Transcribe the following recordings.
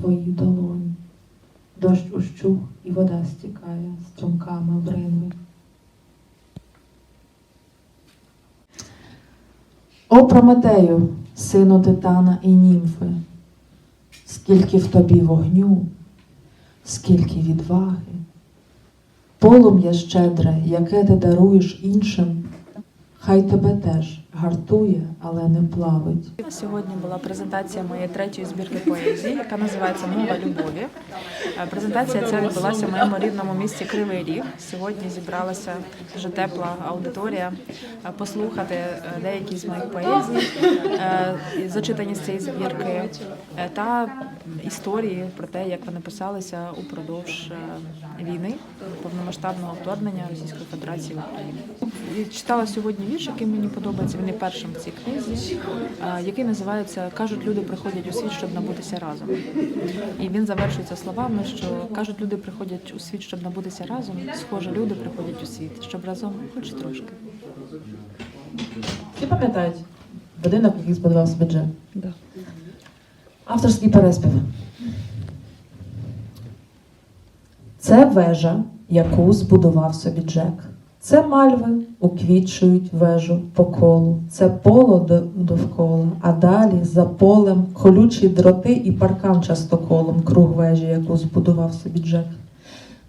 твої долоні. Дощ ущух і вода стікає струмками в ринві. О Прометею, сину Титана і німфи, скільки в тобі вогню, скільки відваги, полум'я щедре, яке ти даруєш іншим, хай тебе теж гартує, але не плавить. Сьогодні була презентація моєї третьої збірки поезії, яка називається Мова любові. Е, Презентація ця відбулася в моєму рідному місті Кривий Ріг. Сьогодні зібралася дуже тепла аудиторія е, послухати е, деякі з моїх поезій, зачитані з цієї збірки, та історії про те, як вони писалися упродовж війни, повномасштабного вторгнення Російської Федерації в Україну. Читала сьогодні вірш, який мені подобається. Він першим в цій книзі, який називається Кажуть, люди приходять у світ, щоб набутися разом. І він завершується словами, що кажуть, люди приходять у світ, щоб набутися разом. Схоже, люди приходять у світ, щоб разом, хоч трошки. Всі пам'ятають будинок, який збудував собі Джек? Да. Авторський переспів. Це вежа, яку збудував собі Джек. Це мальви уквітчують вежу по колу. Це поло довкола, а далі за полем колючі дроти і паркан частоколом круг вежі, яку збудував собі Джек.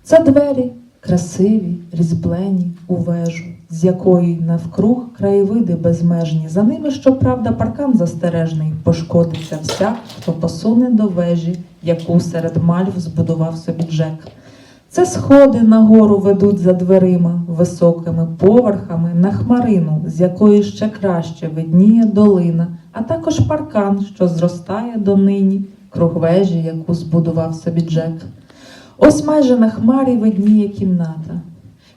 Це двері красиві, різьблені у вежу, з якої навкруг краєвиди безмежні. За ними, щоправда, паркан застережний, пошкодиться всяк, хто посуне до вежі, яку серед мальв збудував собі Джек. Це сходи нагору ведуть за дверима, високими поверхами на хмарину, з якої ще краще видніє долина, а також паркан, що зростає донині, круг вежі, яку збудував собі Джек. Ось майже на хмарі видніє кімната.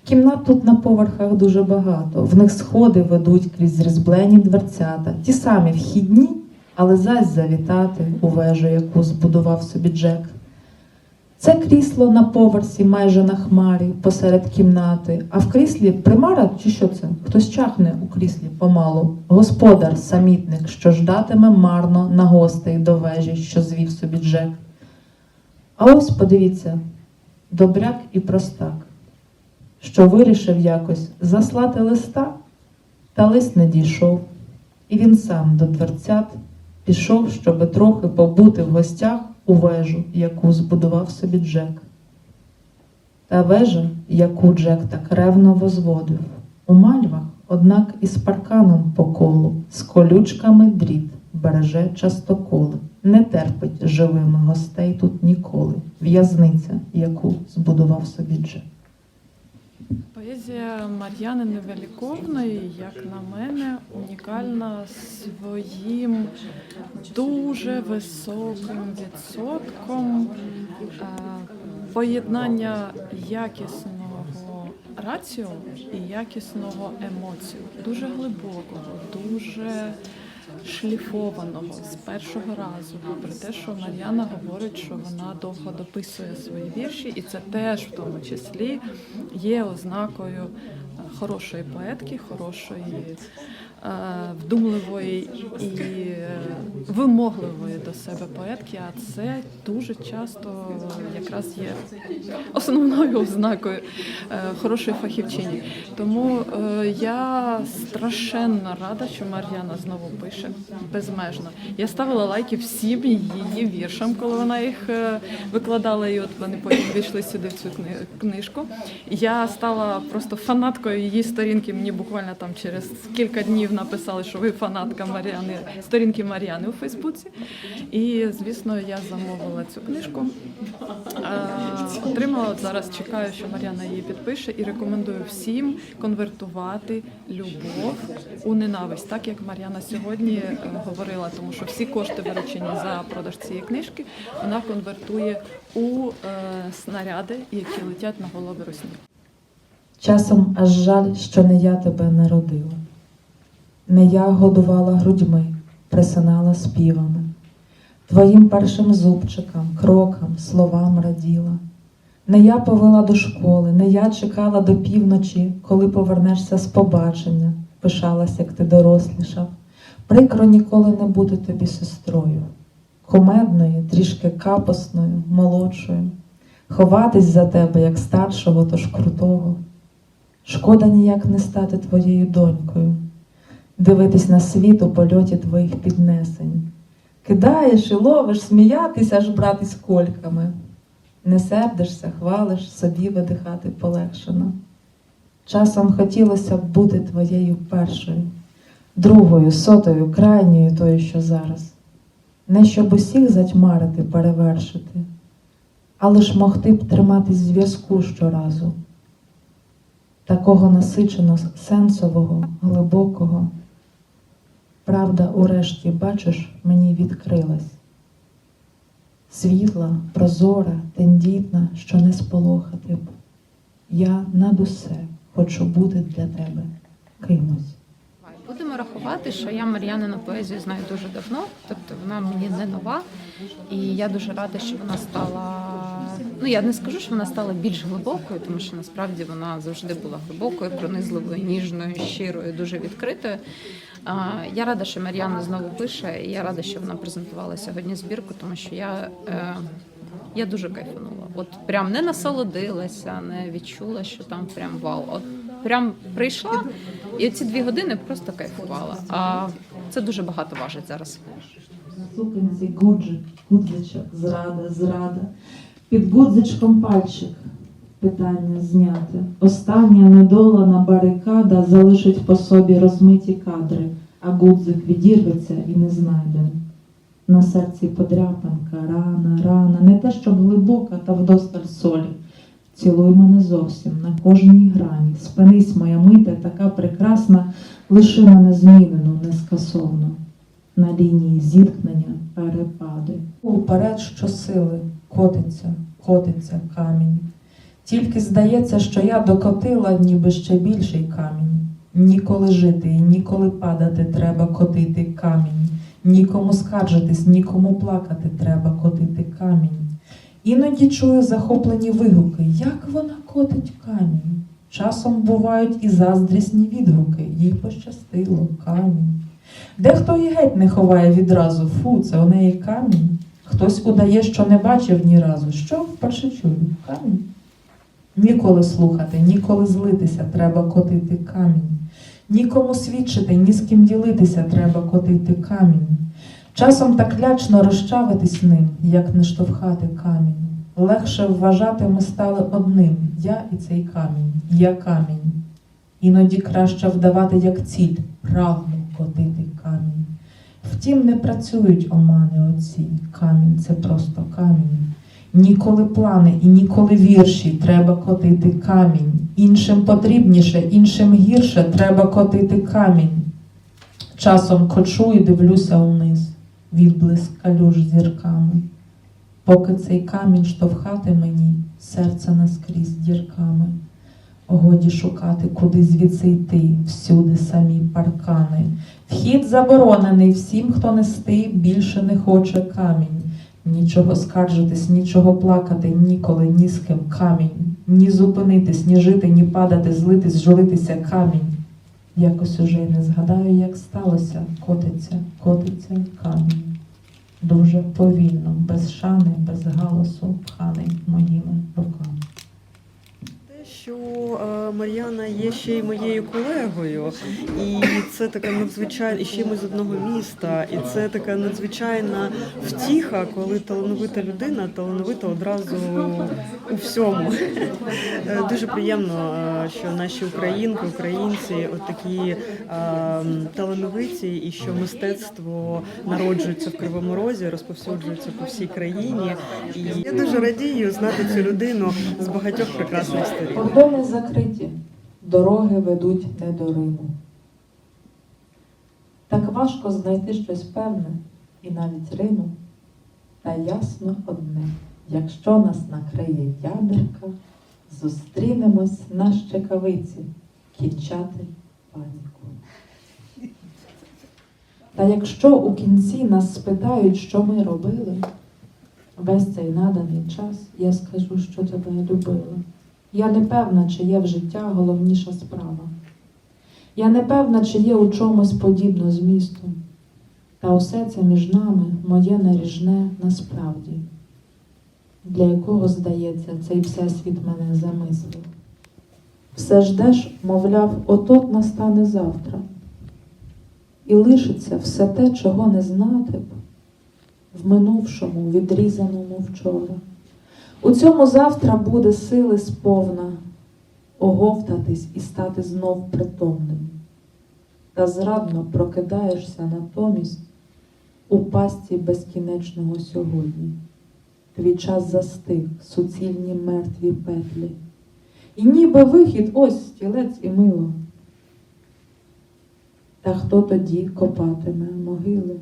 Кімнат тут на поверхах дуже багато. В них сходи ведуть крізь різблені дверцята, ті самі вхідні, але зась завітати у вежу, яку збудував собі Джек. Це крісло на поверсі, майже на хмарі, посеред кімнати, а в кріслі примара чи що це? Хтось чахне у кріслі помалу. Господар, самітник, що ждатиме марно на гостей до вежі, що звів собі Джек. А ось подивіться, добряк і простак, що вирішив якось заслати листа, та лист не дійшов, і він сам до дверцят пішов, щоби трохи побути в гостях у вежу, яку збудував собі Джек. Та вежа, яку Джек так ревно возводив, у мальвах, однак із парканом по колу, з колючками дріт, береже частоколи, не терпить живими гостей тут ніколи, в'язниця, яку збудував собі Джек. Поезія Мар'яни Невеликовної, як на мене, унікальна своїм дуже високим відсотком е, поєднання якісного раціо і якісного емоцію, дуже глибокого, дуже шліфованого з першого разу, Про те, що Мар'яна говорить, що вона довго дописує свої вірші, і це теж в тому числі є ознакою е, хорошої поетки, хорошої, вдумливої і е, вимогливої до себе поетки. А це дуже часто якраз є основною ознакою е, хорошої фахівчині. Тому е, я страшенно рада, що Мар'яна знову пише безмежно. Я ставила лайки всім її віршам, коли вона їх е, викладала, і от вони потім вийшли сюди в цю книжку. Я стала просто фанаткою її сторінки. Мені буквально там через кілька днів написали, що ви фанатка Мар'яни, сторінки Мар'яни у Фейсбуці. І звісно, я замовила цю книжку. Отримала от зараз. Чекаю, що Мар'яна її підпише, і рекомендую всім конвертувати любов у ненависть, так як Мар'яна сьогодні е, говорила, тому що всі кошти виручені за продаж цієї книжки, вона конвертує у е, снаряди, які летять на голови русні. Часом аж жаль, що не я тебе народила. Не я годувала грудьми, присинала співами, твоїм першим зубчикам, крокам, словам раділа. Не я повела до школи, не я чекала до півночі, коли повернешся з побачення, пишалась, як ти дорослішав. Прикро ніколи не бути тобі сестрою. кумедною, трішки капосною, молодшою, ховатись за тебе, як старшого, тож крутого. Шкода ніяк не стати твоєю донькою, дивитись на світ у польоті твоїх піднесень. Кидаєш і ловиш, сміятися, аж братись кольками. Не сердишся, хвалиш, собі видихати полегшено. Часом хотілося б бути твоєю першою, другою, сотою, крайньою тою, що зараз. Не щоб усіх затьмарити, перевершити, але ж могти б триматись зв'язку щоразу, такого насичено сенсового, глибокого. Правда, урешті, бачиш, мені відкрилась. Світла, прозора, тендітна, що не сполохати б. Я над усе хочу бути для тебе кимось. Будемо рахувати, що я Мар'янину поезію знаю дуже давно, тобто вона мені не нова, і я дуже рада, що вона стала. Ну я не скажу, що вона стала більш глибокою, тому що насправді вона завжди була глибокою, пронизливою, ніжною, щирою, дуже відкритою. Я рада, що Мар'яна знову пише, і я рада, що вона презентувала сьогодні збірку, тому що я, е, я дуже кайфанула. От прям не насолодилася, не відчула, що там прям вау. От прям прийшла і ці дві години просто кайфувала. А це дуже багато важить зараз. На сукенці гудзик, гудзичок, зрада, зрада. Під гудзичком пальчик питання зняти. Остання недолана барикада залишить по собі розмиті кадри, а гудзик відірветься і не знайде. На серці подряпинка, рана, рана, не те, щоб глибока, та вдосталь солі. Цілуй мене зовсім на кожній грані. Спинись, моя мита, така прекрасна, лиши мене змінену, нескасовно на лінії зіткнення перепади. Уперед щосили котиться, котиться камінь. Тільки здається, що я докотила, ніби ще більший камінь. Ніколи жити ніколи падати треба котити камінь. Нікому скаржитись, нікому плакати треба котити камінь. Іноді чую захоплені вигуки, як вона котить камінь. Часом бувають і заздрісні відгуки, їй пощастило камінь. Дехто і геть не ховає відразу, фу, це у неї камінь. Хтось удає, що не бачив ні разу. Що вперше чую? Камінь. Ніколи слухати, ніколи злитися треба котити камінь. Нікому свідчити, ні з ким ділитися треба котити камінь. Часом так лячно розчавитись ним, як не штовхати камінь. Легше вважати ми стали одним, я і цей камінь, я камінь. Іноді краще вдавати як ціль, прагну котити камінь. Втім, не працюють омани оці. Камінь це просто камінь. Ніколи плани і ніколи вірші треба котити камінь. Іншим потрібніше, іншим гірше треба котити камінь. Часом кочу і дивлюся униз, відблиск калюж зірками. Поки цей камінь штовхати мені, серце наскрізь дірками. Годі шукати, куди звідси йти, всюди самі паркани. Вхід заборонений всім, хто нести більше не хоче камінь. Нічого скаржитись, нічого плакати, ніколи ні з ким камінь. Ні зупинитись, ні жити, ні падати, злитись, журитися камінь. Якось уже й не згадаю, як сталося, котиться, котиться камінь. Дуже повільно, без шани, без галасу, пханий моїми руками. Що е, Мар'яна є ще й моєю колегою, і це така надзвичайна, і ще ми з одного міста, і це така надзвичайна втіха, коли талановита людина талановита одразу у всьому. Е, Дуже приємно, е, що наші українки, українці, от такі е, талановиті, і що мистецтво народжується в Кривому Розі, розповсюджується по всій країні. І я дуже радію знати цю людину з багатьох прекрасних сторін. Кордони закриті, дороги ведуть не до Риму. Так важко знайти щось певне і навіть Риму. Та ясно одне, якщо нас накриє ядерка, зустрінемось на щекавиці, кінчати паніку. Та якщо у кінці нас спитають, що ми робили, весь цей наданий час я скажу, що тебе любила. Я не певна, чи є в життя головніша справа. Я не певна, чи є у чомусь подібно змісту. Та усе це між нами моє наріжне насправді, для якого, здається, цей всесвіт мене замислив. Все ждеш, мовляв, от-от настане завтра, і лишиться все те, чого не знати б в минувшому, відрізаному вчора. У цьому завтра буде сили сповна оговтатись і стати знов притомним. Та зрадно прокидаєшся натомість у пастці безкінечного сьогодні. Твій час застиг, суцільні мертві петлі. І ніби вихід ось стілець і мило. Та хто тоді копатиме могили?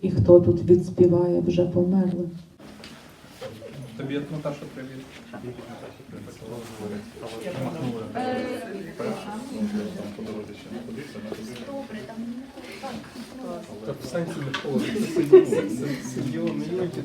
І хто тут відспіває вже померлих? Тобі як Наташа привіт. Добре, там не так. Та в сенсі не холодно. Сиділо, не юнті.